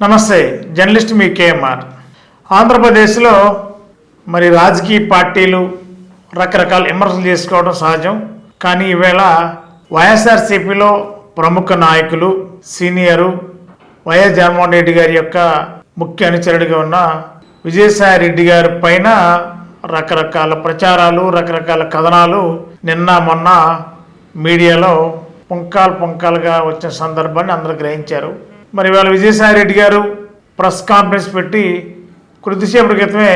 నమస్తే జర్నలిస్ట్ మీ కేఎంఆర్. ఆంధ్రప్రదేశ్లో మరి రాజకీయ పార్టీలు రకరకాల విమర్శలు చేసుకోవడం సహజం. కానీ ఈవేళ వైఎస్ఆర్సీపీలో ప్రముఖ నాయకులు సీనియరు వైఎస్ జగన్మోహన్ రెడ్డి గారి యొక్క ముఖ్య అనుచరుడిగా ఉన్న విజయసాయి రెడ్డి గారి పైన రకరకాల ప్రచారాలు రకరకాల కథనాలు నిన్న మొన్న మీడియాలో పుంకాలు పుంకాలుగా వచ్చిన సందర్భాన్ని అందరూ గ్రహించారు. మరి ఇవాళ విజయసాయి రెడ్డి గారు ప్రెస్ కాన్ఫరెన్స్ పెట్టి కొద్దిసేపటి క్రితమే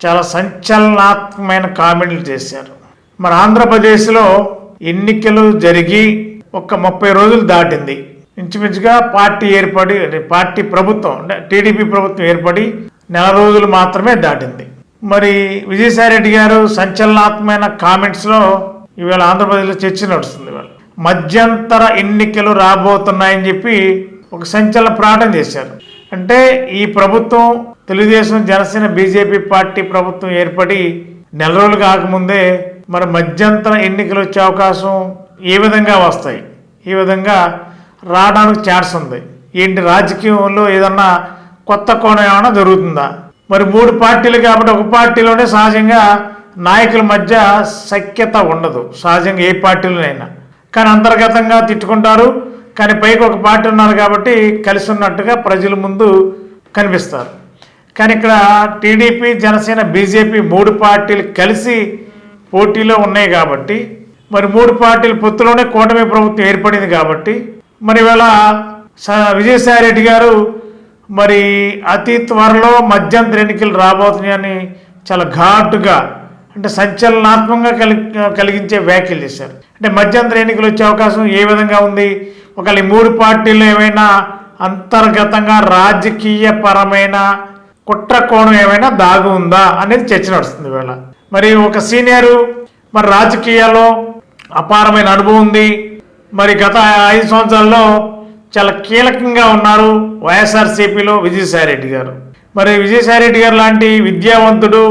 చాలా సంచలనాత్మకమైన కామెంట్లు చేశారు. మరి ఆంధ్రప్రదేశ్లో ఎన్నికలు జరిగి ఒక ముప్పై రోజులు దాటింది. ఇంచుమించుగా పార్టీ ఏర్పడి పార్టీ ప్రభుత్వం అంటే టీడీపీ ప్రభుత్వం ఏర్పడి నెల రోజులు మాత్రమే దాటింది. మరి విజయసాయి రెడ్డి గారు సంచలనాత్మకమైన కామెంట్స్లో ఇవాళ ఆంధ్రప్రదేశ్లో చర్చ నడుస్తుంది ఇవాళ. మధ్యంతర ఎన్నికలు రాబోతున్నాయని చెప్పి ఒక సంచలన ప్రకటన చేశారు. అంటే ఈ ప్రభుత్వం తెలుగుదేశం జనసేన బీజేపీ పార్టీ ప్రభుత్వం ఏర్పడి నెల రోజులు కాకముందే మరి మధ్యంతర ఎన్నికలు వచ్చే అవకాశం ఏ విధంగా వస్తాయి? ఈ విధంగా రావడానికి ఛాన్స్ ఉంది. ఏంటి? రాజకీయంలో ఏదన్నా కొత్త కోణం ఏమైనా జరుగుతుందా? మరి మూడు పార్టీలు కాబట్టి ఒక పార్టీలోనే సహజంగా నాయకుల మధ్య సఖ్యత ఉండదు. సహజంగా ఏ పార్టీలోనైనా. కానీ అంతర్గతంగా తిట్టుకుంటారు. కానీ పైకి ఒక పార్టీ ఉన్నారు కాబట్టి కలిసి ఉన్నట్టుగా ప్రజల ముందు కనిపిస్తారు. కానీ ఇక్కడ టీడీపీ జనసేన బీజేపీ మూడు పార్టీలు కలిసి పోటీలో ఉన్నాయి కాబట్టి మరి మూడు పార్టీల పొత్తులోనే కూటమి ప్రభుత్వం ఏర్పడింది కాబట్టి మరి ఇవాళ విజయసాయి రెడ్డి గారు మరి అతి త్వరలో మధ్యంతర ఎన్నికలు రాబోతున్నాయని చాలా ఘాటుగా అంటే సంచలనాత్మకంగా కలిగి కలిగించే వ్యాఖ్యలు చేశారు. అంటే మధ్యంతర ఎన్నికలు వచ్చే అవకాశం ఏ విధంగా ఉంది? ఒకవేళ మూడు పార్టీలు ఏమైనా అంతర్గతంగా రాజకీయ పరమైన కుట్ర కోణం ఏమైనా దాగి ఉందా అనేది చర్చ నడుస్తుంది వేళ మరి ఒక సీనియరు మరి రాజకీయాల్లో అపారమైన అనుభవం ఉంది. మరి గత ఐదు సంవత్సరాల్లో చాలా కీలకంగా ఉన్నారు వైఎస్ఆర్సీపీలో విజయసాయిరెడ్డి గారు. మరి విజయసాయిరెడ్డి గారు లాంటి విద్యావంతుడు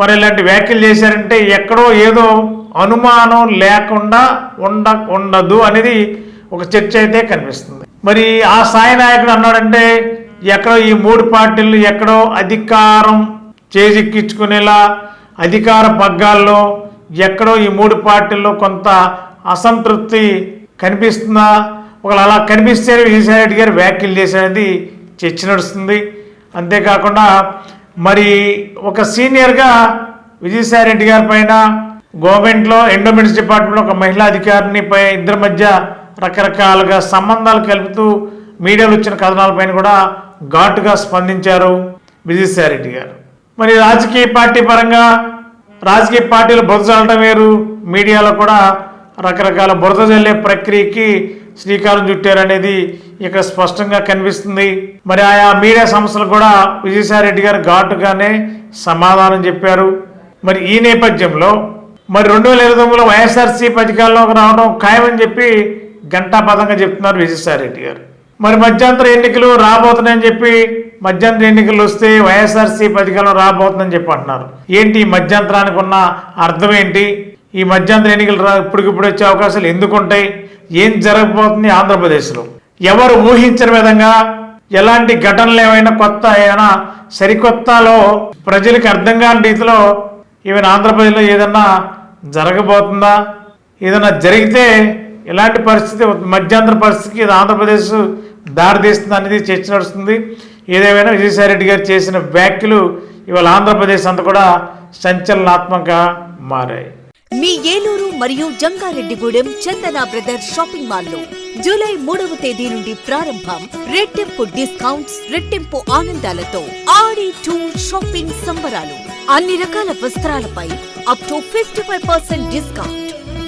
మరి ఇలాంటి వ్యాఖ్యలు చేశారంటే ఎక్కడో ఏదో అనుమానం లేకుండా ఉండ ఉండదు అనేది ఒక చర్చ అయితే కనిపిస్తుంది. మరి ఆ సాయి నాయకుడు అన్నాడంటే ఎక్కడో ఈ మూడు పార్టీలు ఎక్కడో అధికారం చేజిక్కించుకునేలా అధికార పగ్గాల్లో ఎక్కడో ఈ మూడు పార్టీల్లో కొంత అసంతృప్తి కనిపిస్తుందా? ఒకవేళ అలా కనిపిస్తే విజయసాయి రెడ్డి గారు వ్యాఖ్యలు చేసేది చర్చ నడుస్తుంది. అంతేకాకుండా మరి ఒక సీనియర్గా విజయసాయి రెడ్డి గారి పైన గవర్నమెంట్లో ఎండోమెంట్స్ డిపార్ట్మెంట్లో ఒక మహిళా అధికారిని పై ఇద్దరి మధ్య రకరకాలుగా సంబంధాలు కలుపుతూ మీడియాలో వచ్చిన కథనాలపైన కూడా ఘాటుగా స్పందించారు విజయసాయిరెడ్డి గారు. మరి రాజకీయ పార్టీ పరంగా రాజకీయ పార్టీలు బురద చల్లడం వేరు. మీడియాలో కూడా రకరకాల బురద చల్లే ప్రక్రియకి శ్రీకారం చుట్టారనేది ఇక్కడ స్పష్టంగా కనిపిస్తుంది. మరి ఆయా మీడియా సంస్థలు కూడా విజయసాయిరెడ్డి గారు ఘాటుగానే సమాధానం చెప్పారు. మరి ఈ నేపథ్యంలో మరి రెండు వేల ఇరవై తొమ్మిదిలో వైఎస్ఆర్సీ పథకాల్లోకి రావడం ఖాయమని చెప్పి ఘంటాపథంగా చెప్తున్నారు విజయసాయి రెడ్డి గారు. మరి మధ్యంతర ఎన్నికలు రాబోతున్నాయని చెప్పి మధ్యంతర ఎన్నికలు వస్తే వైఎస్ఆర్సీపీ అధికారంలో రాబోతుందని చెప్పి అంటున్నారు. ఏంటి ఈ మధ్యంతరానికి ఉన్న అర్థం ఏంటి? ఈ మధ్యంతర ఎన్నికలు రా ఇప్పటికిప్పుడు వచ్చే అవకాశాలు ఎందుకు ఉంటాయి ఏం జరగబోతుంది ఆంధ్రప్రదేశ్లో? ఎవరు ఊహించిన విధంగా ఎలాంటి ఘటనలు ఏమైనా కొత్త ఏమైనా సరికొత్తలో ప్రజలకు అర్థం కాని రీతిలో ఈవెన్ ఆంధ్రప్రదేశ్లో ఏదన్నా జరగబోతుందా? ఏదైనా జరిగితే ఇలాంటి పరిస్థితి మధ్యాంధ్ర పరిస్థితికి ఇది ఆంధ్రప్రదేశ్ దారితీస్తుంది అనేది చర్చ నడుస్తుంది. ఏదేమైనా విజయసాయిరెడ్డి గారు చేసిన వ్యాఖ్యలు ఇవాళ ఆంధ్రప్రదేశ్ అంతా కూడా సంచలనాత్మకంగా మారాయి. మీ ఏలూరు మరియు జంగారెడ్డిగూడెం చందన బ్రదర్స్ షాపింగ్ మాల్లో జూలై మూడవ తేదీ నుండి ప్రారంభం రెట్టింపు డిస్కౌంట్స్ రెట్టింపు ఆనందాలతో ఆడి టూర్ షాపింగ్ సంబరాలు. అన్ని రకాల వస్త్రాలపై up to fifty five percent discount